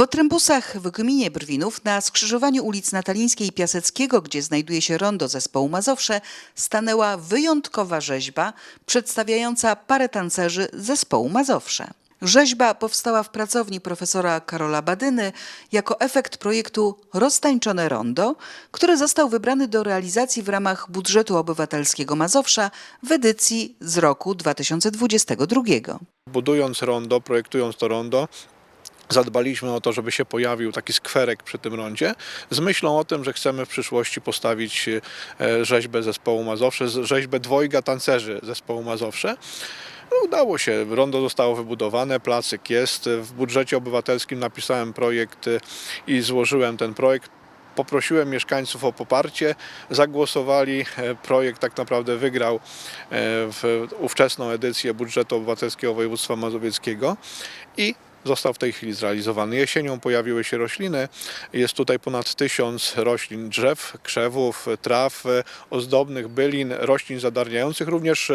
Otrębusach w gminie Brwinów na skrzyżowaniu ulic Natalińskiej i Piaseckiego, gdzie znajduje się rondo zespołu Mazowsze, stanęła wyjątkowa rzeźba przedstawiająca parę tancerzy zespołu Mazowsze. Rzeźba powstała w pracowni profesora Karola Badyny jako efekt projektu Roztańczone Rondo, który został wybrany do realizacji w ramach budżetu obywatelskiego Mazowsza w edycji z roku 2022. Budując rondo, projektując to rondo, zadbaliśmy o to, żeby się pojawił taki skwerek przy tym rondzie, z myślą o tym, że chcemy w przyszłości postawić e, rzeźbę zespołu Mazowsze, rzeźbę dwojga tancerzy zespołu Mazowsze. No, udało się, rondo zostało wybudowane, placyk jest. W budżecie obywatelskim napisałem projekt e, i złożyłem ten projekt. Poprosiłem mieszkańców o poparcie, zagłosowali. E, Projekt tak naprawdę wygrał w ówczesną edycję budżetu obywatelskiego województwa mazowieckiego i został w tej chwili zrealizowany. Jesienią pojawiły się rośliny. Jest tutaj ponad tysiąc roślin drzew, krzewów, traw e, ozdobnych, bylin, roślin zadarniających, również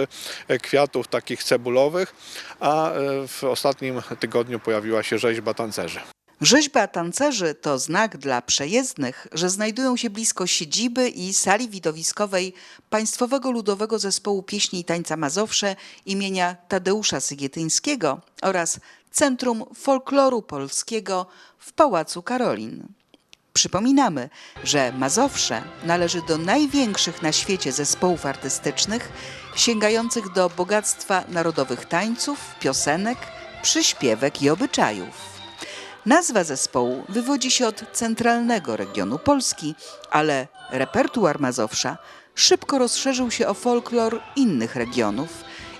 e, kwiatów takich cebulowych, a e, w ostatnim tygodniu pojawiła się rzeźba tancerzy. Rzeźba tancerzy to znak dla przejezdnych, że znajdują się blisko siedziby i sali widowiskowej Państwowego Ludowego Zespołu Pieśni i Tańca Mazowsze imienia Tadeusza Sygietyńskiego oraz Centrum Folkloru Polskiego w Pałacu Karolin. Przypominamy, że Mazowsze należy do największych na świecie zespołów artystycznych, sięgających do bogactwa narodowych tańców, piosenek, przyśpiewek i obyczajów. Nazwa zespołu wywodzi się od centralnego regionu Polski, ale repertuar Mazowsza szybko rozszerzył się o folklor innych regionów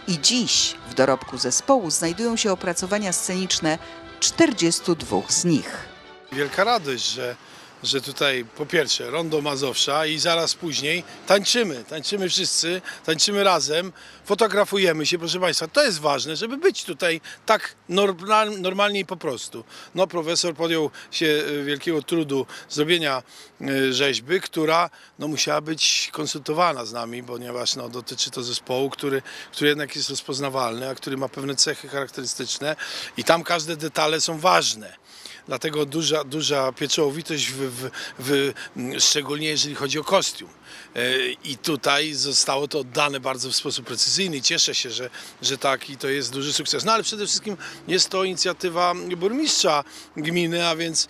i dziś w dorobku zespołu znajdują się opracowania sceniczne 42 z nich. Wielka radość, że, że tutaj po pierwsze rondo Mazowsza i zaraz później tańczymy, tańczymy wszyscy, tańczymy razem, fotografujemy się, proszę Państwa. To jest ważne, żeby być tutaj tak normal, normalnie i po prostu. No profesor podjął się e, wielkiego trudu zrobienia e, rzeźby, która no, musiała być konsultowana z nami, ponieważ no, dotyczy to zespołu, który, który jednak jest rozpoznawalny, a który ma pewne cechy charakterystyczne i tam każde detale są ważne. Dlatego duża, duża pieczołowitość, w, w, w, m, szczególnie jeżeli chodzi o kostium. E, I tutaj zostało to oddane bardzo w sposób precyzyjny. Cieszę się, że, że tak i to jest duży sukces. No ale przede wszystkim jest to inicjatywa burmistrza gminy, a więc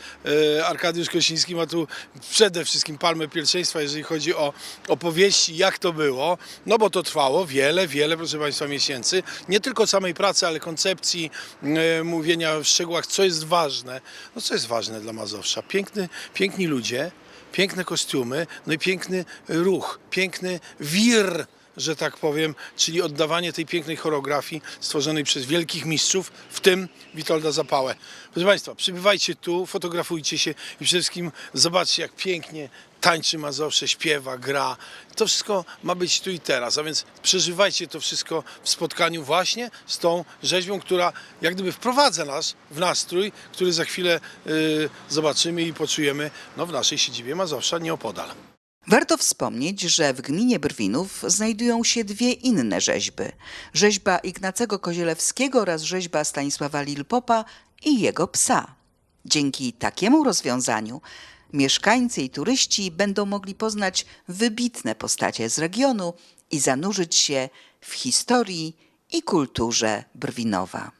e, Arkadiusz Kosiński ma tu przede wszystkim palmę pierwszeństwa, jeżeli chodzi o opowieści, jak to było. No bo to trwało wiele, wiele, proszę Państwa, miesięcy. Nie tylko samej pracy, ale koncepcji, e, mówienia w szczegółach, co jest ważne. No co jest ważne dla Mazowsza? Piękny, piękni ludzie, piękne kostiumy, no i piękny ruch, piękny wir, że tak powiem, czyli oddawanie tej pięknej choreografii stworzonej przez wielkich mistrzów, w tym Witolda Zapałę. Proszę Państwa, przybywajcie tu, fotografujcie się i przede wszystkim zobaczcie, jak pięknie tańczy Mazowsze, śpiewa, gra. To wszystko ma być tu i teraz, a więc przeżywajcie to wszystko w spotkaniu właśnie z tą rzeźbą, która jak gdyby wprowadza nas w nastrój, który za chwilę y, zobaczymy i poczujemy no, w naszej siedzibie Mazowsza nieopodal. Warto wspomnieć, że w gminie Brwinów znajdują się dwie inne rzeźby. Rzeźba Ignacego Kozielewskiego oraz rzeźba Stanisława Lilpopa i jego psa. Dzięki takiemu rozwiązaniu mieszkańcy i turyści będą mogli poznać wybitne postacie z regionu i zanurzyć się w historii i kulturze Brwinowa.